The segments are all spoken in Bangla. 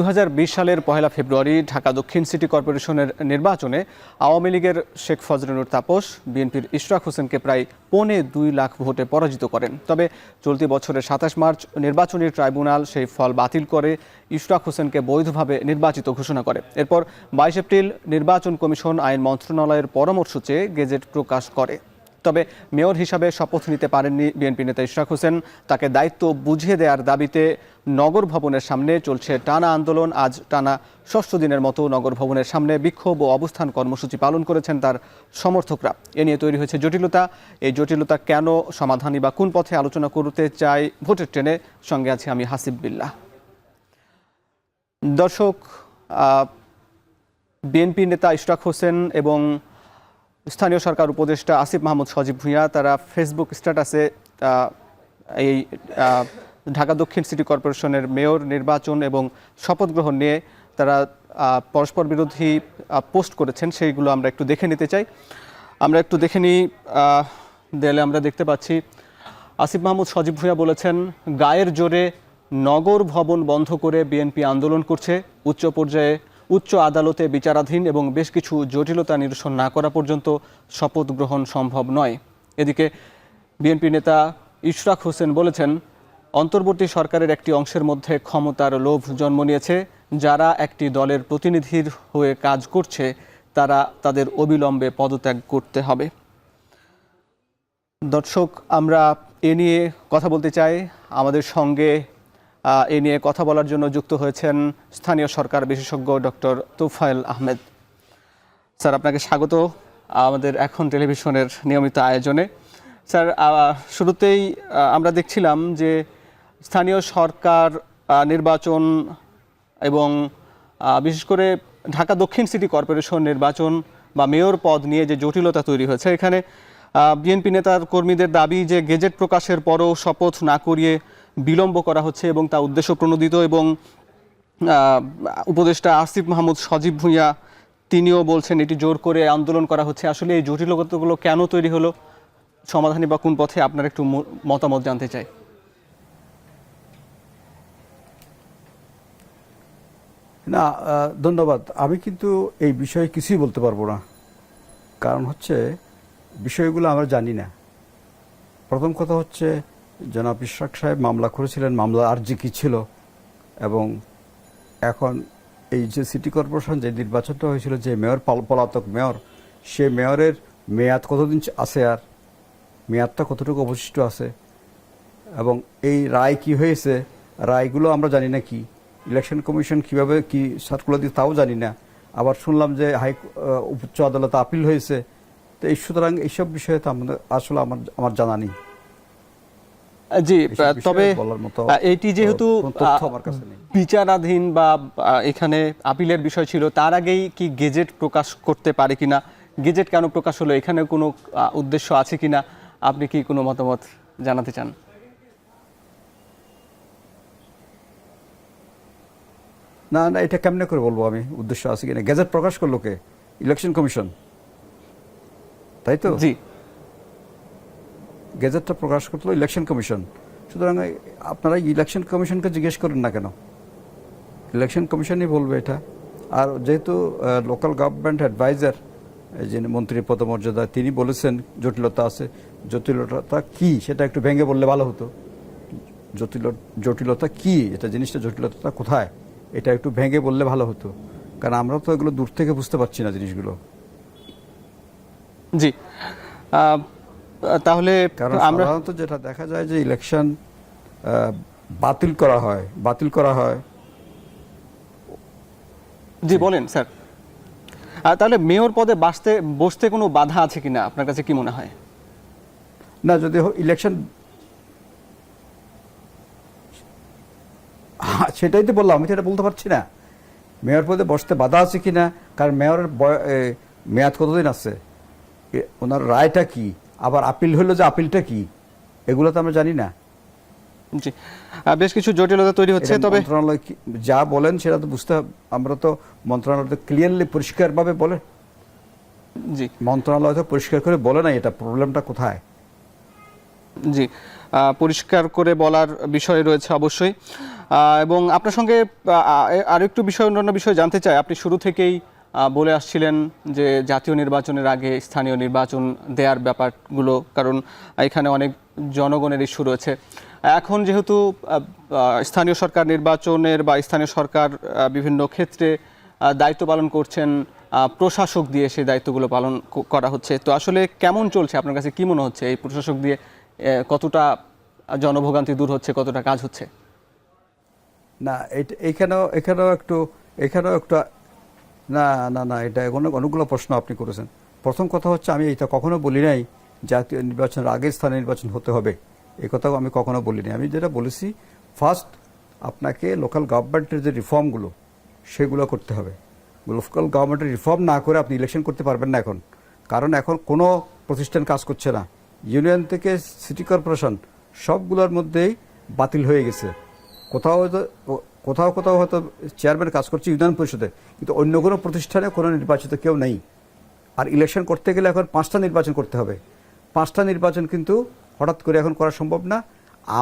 দু হাজার বিশ সালের পহেলা ফেব্রুয়ারি ঢাকা দক্ষিণ সিটি কর্পোরেশনের নির্বাচনে আওয়ামী লীগের শেখ ফজলুর তাপস, বিএনপির ইশরাক হোসেনকে প্রায় পৌনে দুই লাখ ভোটে পরাজিত করেন। তবে চলতি বছরের সাতাশ মার্চ নির্বাচনী ট্রাইব্যুনাল সেই ফল বাতিল করে ইশরাক হোসেনকে বৈধভাবে নির্বাচিত ঘোষণা করে। এরপর বাইশ এপ্রিল নির্বাচন কমিশন আইন মন্ত্রণালয়ের পরামর্শ চেয়ে গেজেট প্রকাশ করে। তবে মেয়র হিসাবে শপথ নিতে পারেননি বিএনপি নেতা ইশরাক হোসেন। তাকে দায়িত্ব বুঝিয়ে দেওয়ার দাবিতে নগর ভবনের সামনে চলছে টানা আন্দোলন। আজ টানা ষষ্ঠ দিনের মতো নগর ভবনের সামনে বিক্ষোভ ও অবস্থান কর্মসূচি পালন করেছেন তার সমর্থকরা। এ নিয়ে তৈরি হয়েছে জটিলতা। এই জটিলতা কেন সমাধানী বা কোন পথে আলোচনা করতে চাই ভোটের ট্রেনে? সঙ্গে আছি আমি হাসিব বিল্লাহ। দর্শক বিএনপি নেতা ইশরাক হোসেন এবং স্থানীয় সরকার উপদেষ্টা আসিফ মাহমুদ সজীব ভূঁইয়া, তারা ফেসবুক স্ট্যাটাসে এই ঢাকা দক্ষিণ সিটি কর্পোরেশনের মেয়র নির্বাচন এবং শপথ গ্রহণ নিয়ে তারা পরস্পর বিরোধী পোস্ট করেছেন, সেইগুলো আমরা একটু দেখে নিতে চাই। আমরা একটু দেখে নিই দেয়ালে আমরা দেখতে পাচ্ছি, আসিফ মাহমুদ সজীব ভূঁইয়া বলেছেন, গায়ের জোরে নগর ভবন বন্ধ করে বিএনপি আন্দোলন করছে, উচ্চ পর্যায়ে উচ্চ আদালতে বিচারাধীন এবং বেশ কিছু জটিলতা নিরসন না করা পর্যন্ত শপথ গ্রহণ সম্ভব নয়। এদিকে বিএনপি নেতা ইশরাক হোসেন বলেছেন, অন্তর্বর্তী সরকারের একটি অংশের মধ্যে ক্ষমতার লোভ জন্ম নিয়েছে। যারা একটি দলের প্রতিনিধির হয়ে কাজ করছে, তারা তাদের অবিলম্বে পদত্যাগ করতে হবে। দর্শক, আমরা এ নিয়ে কথা বলতে চাই। আমাদের সঙ্গে এ নিয়ে কথা বলার জন্য যুক্ত হয়েছেন স্থানীয় সরকার বিশেষজ্ঞ ডক্টর তুফাইল আহমেদ। স্যার, আপনাকে স্বাগত আমাদের এখন টেলিভিশনের নিয়মিত আয়োজনে। স্যার শুরুতেই আমরা দেখছিলাম যে স্থানীয় সরকার নির্বাচন এবং বিশেষ করে ঢাকা দক্ষিণ সিটি কর্পোরেশন নির্বাচন বা মেয়র পদ নিয়ে যে জটিলতা তৈরি হয়েছে, এখানে বিএনপি নেতার কর্মীদের দাবি যে গেজেট প্রকাশের পরও শপথ না করিয়ে বিলম্ব করা হচ্ছে এবং তা উদ্দেশ্য প্রণোদিত এবং উপদেষ্টা আসিফ মাহমুদ সজীব ভূঁইয়া তিনিও বলছেন এটি জোর করে আন্দোলন করা হচ্ছে। আসলে এই জটিলতাগুলো কেন তৈরি হলো, সমাধানী বা কোন পথে আপনার একটু মতামত জানতে চাই। না ধন্যবাদ। আমি কিন্তু এই বিষয়ে কিছুই বলতে পারব না। কারণ হচ্ছে বিষয়গুলো আমরা জানি না। প্রথম কথা হচ্ছে জনাব ইশরাক সাহেব মামলা করেছিলেন মামলা আর্জি কি ছিল? এবং এখন এই যে সিটি কর্পোরেশন যে নির্বাচনটা হয়েছিল, যে মেয়র, পাল- পলাতক মেয়র, সে মেয়রের মেয়াদ কতদিন আছে আর? মেয়াদটা কতটুকু অবশিষ্ট আছে? এবং এই রায় কি হয়েছে? রায়গুলো আমরা জানি না কি? ইলেকশন কমিশন কীভাবে কি সার্কুলার দিয়ে তাও জানি না। আবার শুনলাম যে হাই উচ্চ আদালতে আপিল হয়েছে। তো এই সুতরাং এইসব বিষয়ে তো আমাদের আসলে আমার আমার জানা নেই। জি তবে এটি যেহেতু। বিচারাধীন বা এখানে আপিলের বিষয় ছিল তার আগেই কি গেজেট প্রকাশ করতে পারে কিনা গেজেট কেন প্রকাশ হলো এখানে কোনো উদ্দেশ্য আছে কিনা আপনি কি কোনো মতামত জানাতে চান? না না এটা কেমনে করে বলব আমি? উদ্দেশ্য আছে কিনা? গেজেট প্রকাশ করল কে? Election commission. তাই তো? জি। গেজেটটা প্রকাশ করল ইলেকশন কমিশন সুতরাং আপনারা ইলেকশন কমিশনকে জিজ্ঞেস করেন না কেন? ইলেকশন কমিশনই বলবে এটা। আর যেহেতু লোকাল গভর্নমেন্ট অ্যাডভাইজার যিনি মন্ত্রী পদমর্যাদা, তিনি বলেছেন জটিলতা আছে। জটিলতা কি? সেটা একটু ভেঙে বললে ভালো হতো। জটিল, জটিলতা কি? এটা জিনিসটা জটিলতা কোথায়? এটা একটু ভেঙে বললে ভালো হতো। কারণ আমরা তো এগুলো দূর থেকে বুঝতে পারছি না জিনিসগুলো। জি। তাহলে আমরা সাধারণত যেটা দেখা যায় যে ইলেকশন বাতিল করা হয় বাতিল করা হয়। জি বলেন স্যার। তাহলে মেয়র পদে বাসতে বসতে কোনো বাধা আছে কিনা? আপনার কাছে কি মনে হয়? না যদি ইলেকশন সেটাই তো বললাম আমি তো এটা বলতে পারছি না। মেয়র পদে বসতে বাধা আছে কিনা? কারণ মেয়রের মেয়াদ কতদিন আছে? ওনার রায়টা কি? আবার আপিল হলো যে আপিলটা কি? এগুলো তো আমরা জানি না। জি। বেশ কিছু জটিলতা তৈরি হচ্ছে তবে মন্ত্রণালয় যা বলেন সেটা তো বুঝতে। আমরা তো মন্ত্রণালয় তো ক্লিয়ারলি পরিষ্কারভাবে বলে। জি। মন্ত্রণালয় তো পরিষ্কার করে বলে না এটা প্রবলেমটা কোথায়? জি। পরিষ্কার করে বলার বিষয় রয়েছে অবশ্যই। এবং আপনার সঙ্গে আর একটু বিষয় অন্যান্য বিষয় জানতে চাই। আপনি শুরু থেকেই বলে আসছিলেন যে জাতীয় নির্বাচনের আগে স্থানীয় নির্বাচন দেওয়ার ব্যাপারগুলো, কারণ এখানে অনেক জনগণের ইস্যু রয়েছে। এখন যেহেতু স্থানীয় সরকার নির্বাচনের বা স্থানীয় সরকার বিভিন্ন ক্ষেত্রে দায়িত্ব পালন করছেন প্রশাসক দিয়ে সেই দায়িত্বগুলো পালন করা হচ্ছে। তো আসলে কেমন চলছে? আপনার কাছে কী মনে হচ্ছে? এই প্রশাসক দিয়ে কতটা জনভোগান্তি দূর হচ্ছে? কতটা কাজ হচ্ছে? না এখানেও এখানেও একটু এখানেও একটু না না না, এটা অনেক অনেকগুলো প্রশ্ন আপনি করেছেন। প্রথম কথা হচ্ছে আমি এটা কখনো বলি নাই, জাতীয় নির্বাচনের আগে স্থানে নির্বাচন হতে হবে। এ কথাও আমি কখনো বলিনি আমি যেটা বলেছি ফার্স্ট আপনাকে লোকাল গভর্নমেন্টের যে রিফর্মগুলো সেগুলো করতে হবে। লোকাল গভর্নমেন্টের রিফর্ম না করে আপনি ইলেকশন করতে পারবেন না এখন। কারণ এখন কোনো প্রতিষ্ঠান কাজ করছে না। ইউনিয়ন থেকে সিটি কর্পোরেশন সবগুলোর মধ্যেই বাতিল হয়ে গেছে। কোথাও কোথাও কোথাও হয়তো চেয়ারম্যান কাজ করছে ইউনিয়ন পরিষদে, কিন্তু অন্য কোনো প্রতিষ্ঠানে কোনো নির্বাচিত কেউ নেই। আর ইলেকশন করতে গেলে এখন পাঁচটা নির্বাচন করতে হবে। পাঁচটা নির্বাচন কিন্তু হঠাৎ করে এখন করা সম্ভব না।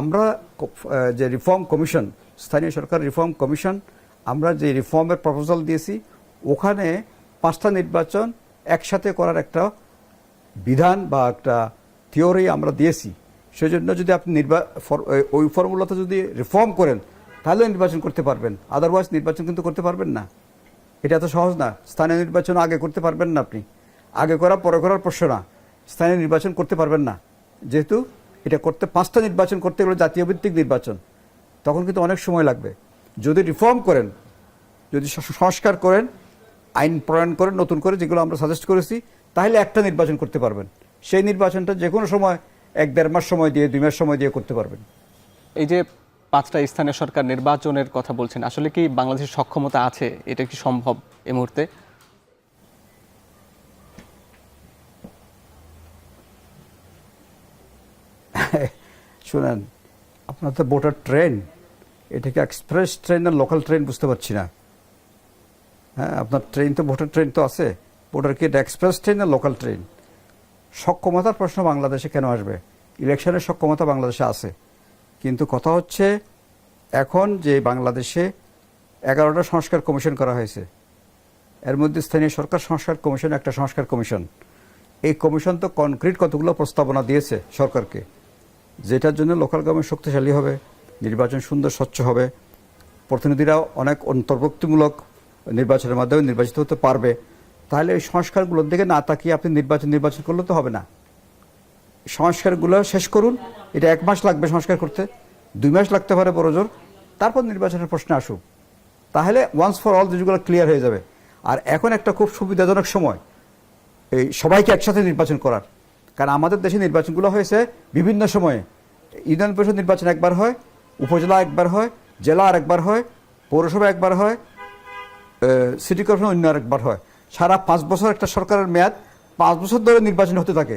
আমরা যে রিফর্ম কমিশন স্থানীয় সরকার রিফর্ম কমিশন আমরা যে রিফর্মের প্রপোজাল দিয়েছি, ওখানে পাঁচটা নির্বাচন একসাথে করার একটা বিধান বা একটা থিওরি আমরা দিয়েছি। সেজন্য যদি আপনি নির্বা ওই ফর্মুলাতে যদি রিফর্ম করেন তাহলে নির্বাচন করতে পারবেন। আদারওয়াইজ নির্বাচন কিন্তু করতে পারবেন না। এটা তো সহজ না। স্থানীয় নির্বাচন আগে করতে পারবেন না আপনি। আগে করা পরে করার প্রশ্ন না। স্থানীয় নির্বাচন করতে পারবেন না। যেহেতু এটা করতে, পাঁচটা নির্বাচন করতে গেলে জাতীয় ভিত্তিক নির্বাচন। তখন কিন্তু অনেক সময় লাগবে। যদি রিফর্ম করেন, যদি সংস্কার করেন, আইন প্রণয়ন করেন, নতুন করে যেগুলো আমরা সাজেস্ট করেছি, তাহলে একটা নির্বাচন করতে পারবেন। সেই নির্বাচনটা যে কোনো সময়, এক দেড় মাস সময় দিয়ে, দুই মাস সময় দিয়ে করতে পারবেন। এই যে পাঁচটা স্থানীয় সরকার নির্বাচনের কথা বলছেন। আসলে কি বাংলাদেশের সক্ষমতা আছে? এটা কি সম্ভব এ মুহূর্তে? শুনেন, আপনার তো ভোটার ট্রেন। এটাকে এক্সপ্রেস ট্রেন না লোকাল ট্রেন বুঝতে পারছি না। হ্যাঁ আপনার ট্রেন তো, ভোটার ট্রেন তো আছে। ভোটার কি এটা এক্সপ্রেস ট্রেন না লোকাল ট্রেন? সক্ষমতার প্রশ্ন বাংলাদেশে কেন আসবে? ইলেকশনের সক্ষমতা বাংলাদেশে আছে। কিন্তু কথা হচ্ছে, এখন যে বাংলাদেশে এগারোটা সংস্কার কমিশন করা হয়েছে, এর মধ্যে স্থানীয় সরকার সংস্কার কমিশন, একটা সংস্কার কমিশন। এই কমিশন তো কনক্রিট কতগুলো প্রস্তাবনা দিয়েছে সরকারকে, যেটার জন্য লোকাল গভর্নমেন্ট শক্তিশালী হবে, নির্বাচন সুন্দর, স্বচ্ছ হবে। প্রতিনিধিরা অনেক অন্তর্ভুক্তিমূলক নির্বাচনের মাধ্যমে নির্বাচিত হতে পারবে। তাহলে এই সংস্কারগুলোর দিকে না তাকিয়ে আপনি নির্বাচন নির্বাচন করলে তো হবে না। সংস্কারগুলো শেষ করুন। এটা এক মাস লাগবে সংস্কার করতে। দুই মাস লাগতে পারে বড় জোর। তারপর নির্বাচনের প্রশ্ন আসুক তাহলে ওয়ান্স ফর অল জিনিসগুলো ক্লিয়ার হয়ে যাবে। আর এখন একটা খুব সুবিধাজনক সময়। এই সবাইকে একসাথে নির্বাচন করার। কারণ আমাদের দেশে নির্বাচনগুলো হয়েছে বিভিন্ন সময়ে। ইউনিয়ন পরিষদ নির্বাচন একবার হয়, উপজেলা একবার হয়, জেলা আর একবার হয়, পৌরসভা একবার হয় সিটি কর্পোরেশন অন্য আরেকবার হয়। সারা পাঁচ বছর একটা সরকারের মেয়াদ পাঁচ বছর ধরে নির্বাচন হতে থাকে।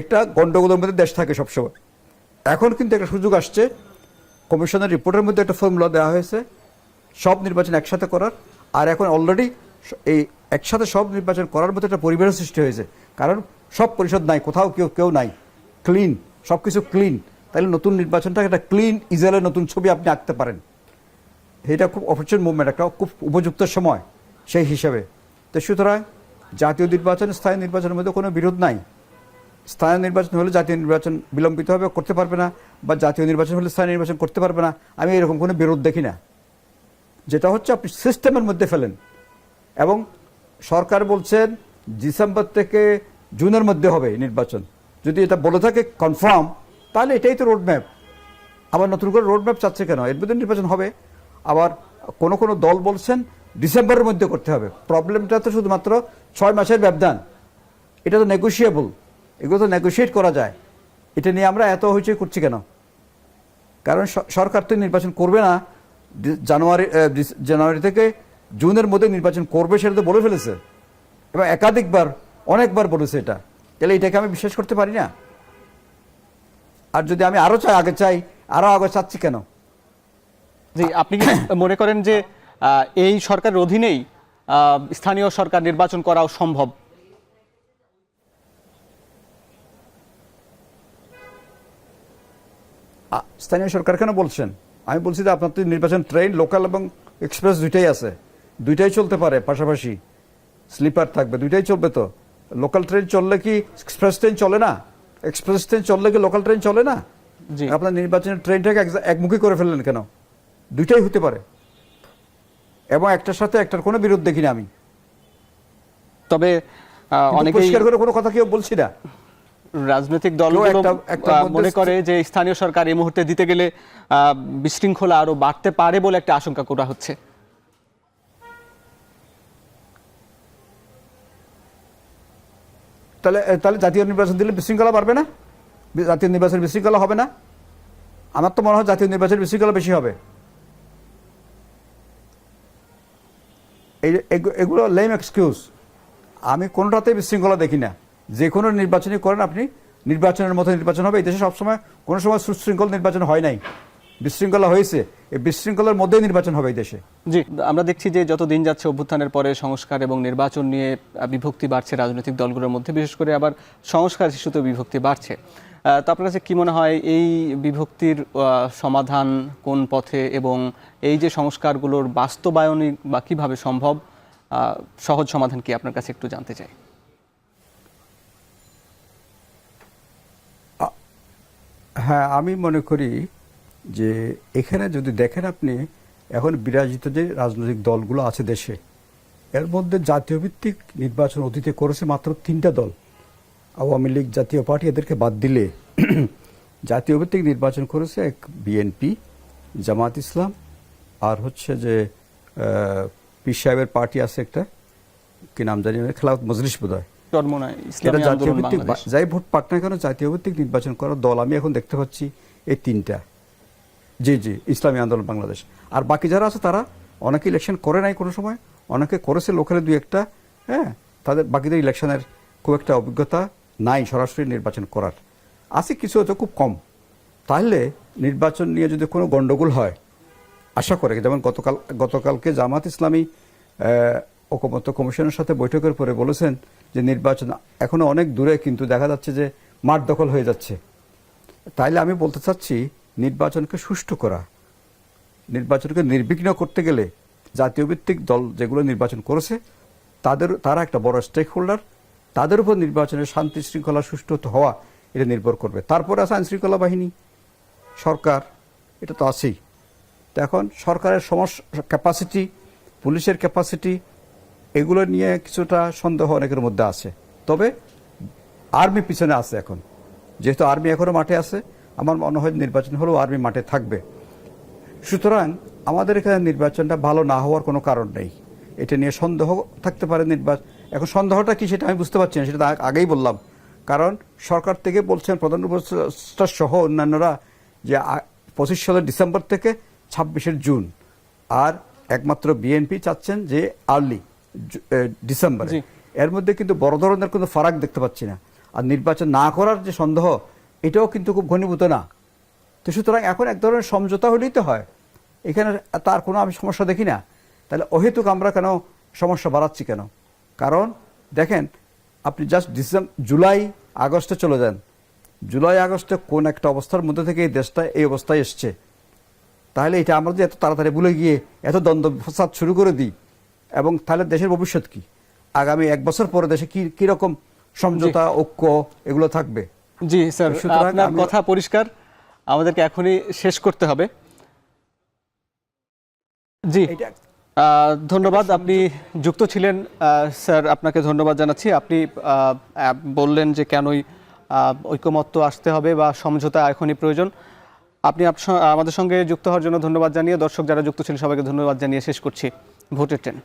একটা গন্ডগোলের মধ্যে দেশ থাকে সবসময়। এখন কিন্তু একটা সুযোগ আসছে, কমিশনের রিপোর্টের মধ্যে একটা ফর্মুলা দেওয়া হয়েছে, সব নির্বাচন একসাথে করার। আর এখন অলরেডি এই একসাথে সব নির্বাচন করার মতো একটা পরিবেশ সৃষ্টি হয়েছে। কারণ সব পরিষদ নাই, কোথাও কেউ কেউ নাই। ক্লিন সব কিছু ক্লিন তাহলে নতুন নির্বাচনটা একটা ক্লিন ইসরায়েলের নতুন ছবি আপনি আঁকতে পারেন। এটা খুব অপরচুন মুভমেন্ট একটা খুব উপযুক্ত সময় সেই হিসাবে। তো সুতরাং জাতীয় নির্বাচন, স্থায়ী নির্বাচনের মধ্যে কোনো বিরোধ নাই। স্থানীয় নির্বাচন হলে জাতীয় নির্বাচন বিলম্বিত হবে, করতে পারবে না, বা জাতীয় নির্বাচন হলে স্থানীয় নির্বাচন করতে পারবে না, আমি এরকম কোনো বিরোধ দেখি না। যেটা হচ্ছে আপনি সিস্টেমের মধ্যে ফেলেন। এবং সরকার বলছেন ডিসেম্বর থেকে জুনের মধ্যে হবে নির্বাচন। যদি এটা বলে থাকে কনফার্ম তাহলে এটাই তো রোডম্যাপ আবার নতুন করে রোডম্যাপ চাচ্ছে কেন? এর মধ্যে নির্বাচন হবে। আবার কোন কোন দল বলছেন ডিসেম্বরের মধ্যে করতে হবে। প্রবলেমটা তো শুধুমাত্র ছয় মাসের ব্যবধান। এটা তো নেগোসিয়েবল এগুলো তো নেগোসিয়েট করা যায়। এটা নিয়ে আমরা এত হইচই করছি কেন? কারণ সরকার তো নির্বাচন করবে না। জানুয়ারি জানুয়ারি থেকে জুনের মধ্যে নির্বাচন করবে সেটা তো বলে ফেলেছে। এবং একাধিকবার, অনেকবার বলেছে এটা। তাহলে এটাকে আমি বিশ্বাস করতে পারি না। আর যদি আমি আরও চাই, আগে চাই, আরও আগে চাচ্ছি কেন? জি, আপনি মনে করেন যে এই সরকারের অধীনেই স্থানীয় সরকার নির্বাচন করাও সম্ভব? স্থানীয় সরকার কেন বলছেন? আমি বলছি যে আপনার তো নির্বাচন ট্রেন লোকাল এবং এক্সপ্রেস দুইটাই আছে। দুইটাই চলতে পারে পাশাপাশি। স্লিপার থাকবে দুইটাই চলবে তো। লোকাল ট্রেন চললে কি এক্সপ্রেস ট্রেন চলে না? এক্সপ্রেস ট্রেন চললে কি লোকাল ট্রেন চলে না? আপনার নির্বাচনের ট্রেনটাকে এক- একমুখী করে ফেললেন কেন? দুইটাই হতে পারে। এবং একটার সাথে একটার কোনো বিরোধ দেখি না আমি। তবে অনেকেই পরিষ্কার করে কোনো কথা কেউ বলছি না। রাজনৈতিক দলগুলো মনে করে যে স্থানীয় সরকার এই মুহূর্তে দিতে গেলে বিশৃঙ্খলা আরও বাড়তে পারে বলে একটা আশঙ্কা করা হচ্ছে। তাহলে তাহলে জাতীয় নির্বাচন দিলে বিশৃঙ্খলা বাড়বে না? জাতীয় নির্বাচন বিশৃঙ্খলা হবে না? আমার তো মনে হয় জাতীয় নির্বাচন বিশৃঙ্খলা বেশি হবে। এই এগুলো লেম এক্সকিউজ আমি কোনোটাতেই বিশৃঙ্খলা দেখি না। যে কোনো নির্বাচনই করেন আপনি, নির্বাচনের মতো নির্বাচন হবে। এই দেশে সবসময় কোনো সময় সুশৃঙ্খল নির্বাচন হয় নাই। বিশৃঙ্খলা হয়েছে। এই বিশৃঙ্খলার মধ্যেই নির্বাচন হবে এই দেশে। জি, আমরা দেখছি যে যত দিন যাচ্ছে অভ্যুত্থানের পরে সংস্কার এবং নির্বাচন নিয়ে বিভক্তি বাড়ছে রাজনৈতিক দলগুলোর মধ্যে, বিশেষ করে আবার সংস্কার শিশুতে বিভক্তি বাড়ছে। তো আপনার কাছে কী মনে হয় এই বিভক্তির সমাধান কোন পথে এবং এই যে সংস্কারগুলোর বাস্তবায়নই বা কীভাবে সম্ভব সহজ সমাধান কি আপনার কাছে একটু জানতে চাই? হ্যাঁ আমি মনে করি যে এখানে যদি দেখেন আপনি, এখন বিরাজিত যে রাজনৈতিক দলগুলো আছে দেশে, এর মধ্যে জাতীয় ভিত্তিক নির্বাচন অতীতে করেছে মাত্র তিনটা দল। আওয়ামী লীগ জাতীয় পার্টি এদেরকে বাদ দিলে জাতীয় ভিত্তিক নির্বাচন করেছে এক বিএনপি, জামাত ইসলাম, আর হচ্ছে যে পীর সাহেবের পার্টি আছে একটা, কি নাম জানি খেলাফত মজলিস বোধ হয় ইসলামী আন্দোলন বাংলাদেশ। যাই ভোট পাক না কেন জাতীয় ভিত্তিক নির্বাচন করার দল আমি এখন দেখতে পাচ্ছি এই তিনটা। জি জি ইসলামী আন্দোলন বাংলাদেশ। আর বাকি যারা আছে তারা অনেকে ইলেকশন করে নাই কোনো সময় অনেকে করেছে লোকালে দুই একটা হ্যাঁ তাদের বাকিদের ইলেকশনের খুব একটা অভিজ্ঞতা নাই সরাসরি নির্বাচন করার। আছে কিছু হয়তো খুব কম। তাহলে নির্বাচন নিয়ে যদি কোনো গন্ডগোল হয় আশা করে যেমন গতকাল গতকালকে জামাত ইসলামী আহ, ঐকমত্য কমিশনের সাথে বৈঠকের পরে বলেছেন যে নির্বাচন এখনও অনেক দূরে, কিন্তু দেখা যাচ্ছে যে মাঠ দখল হয়ে যাচ্ছে। তাইলে আমি বলতে চাচ্ছি, নির্বাচনকে সুষ্ঠু করা, নির্বাচনকে নির্বিঘ্ন করতে গেলে জাতীয় ভিত্তিক দল যেগুলো নির্বাচন করেছে, তাদের, তারা একটা বড় স্টেক হোল্ডার তাদের উপর নির্বাচনের শান্তি শৃঙ্খলা সুষ্ঠু হওয়া, এটা নির্ভর করবে। তারপরে আছে আইন শৃঙ্খলা বাহিনী, সরকার, এটা তো আছেই। তো এখন সরকারের সমস্যা ক্যাপাসিটি পুলিশের ক্যাপাসিটি এগুলো নিয়ে কিছুটা সন্দেহ অনেকের মধ্যে আছে। তবে আর্মি পিছনে আছে এখন। যেহেতু আর্মি এখনও মাঠে আছে, আমার মনে হয় নির্বাচন হলেও আর্মি মাঠে থাকবে। সুতরাং আমাদের এখানে নির্বাচনটা ভালো না হওয়ার কোনো কারণ নেই। এটা নিয়ে সন্দেহ থাকতে পারে নির্বাচন এখন সন্দেহটা কি সেটা আমি বুঝতে পারছি না, সেটা আগেই বললাম। কারণ সরকার থেকে বলছেন, প্রধান উপদেষ্টা সহ অন্যান্যরা যে পঁচিশ সালের ডিসেম্বর থেকে ছাব্বিশের জুন। আর একমাত্র বিএনপি চাচ্ছেন যে আর্লি। ডিসেম্বর। এর মধ্যে কিন্তু বড় ধরনের কোনো ফারাক দেখতে পাচ্ছি না। আর নির্বাচন না করার যে সন্দেহ এটাও কিন্তু খুব ঘনীভূত না। তো সুতরাং এখন এক ধরনের সমঝোতা হলেই তো হয়। এখানে তার কোনো আমি সমস্যা দেখি না। তাহলে অহেতুক আমরা কেন সমস্যা বাড়াচ্ছি কেন? কারণ দেখেন আপনি জাস্ট ডিসেম্বর জুলাই আগস্টে চলে যান। জুলাই আগস্টে কোন একটা অবস্থার মধ্যে থেকে এই দেশটা এই অবস্থায় এসছে। তাহলে এটা আমরা যে এত তাড়াতাড়ি ভুলে গিয়ে এত দ্বন্দ্ব ফসাদ শুরু করে দিই এবং তাহলে দেশের ভবিষ্যৎ কি? আগামী এক বছর পরে দেশে কি কীরকম সমঝোতা ঐক্য এগুলো থাকবে? জি স্যার আপনার কথা পরিষ্কার। আমাদেরকে এখনই শেষ করতে হবে। জি। ধন্যবাদ আপনি যুক্ত ছিলেন। স্যার আপনাকে ধন্যবাদ জানাচ্ছি। আপনি বললেন যে কেনই আহ, ঐকমত্য আসতে হবে বা সমঝোতা এখনই প্রয়োজন। আপনি আমাদের সঙ্গে যুক্ত হওয়ার জন্য ধন্যবাদ জানিয়ে দর্শক যারা যুক্ত ছিলেন সবাইকে ধন্যবাদ জানিয়ে শেষ করছি। ভোটের ট্রেন।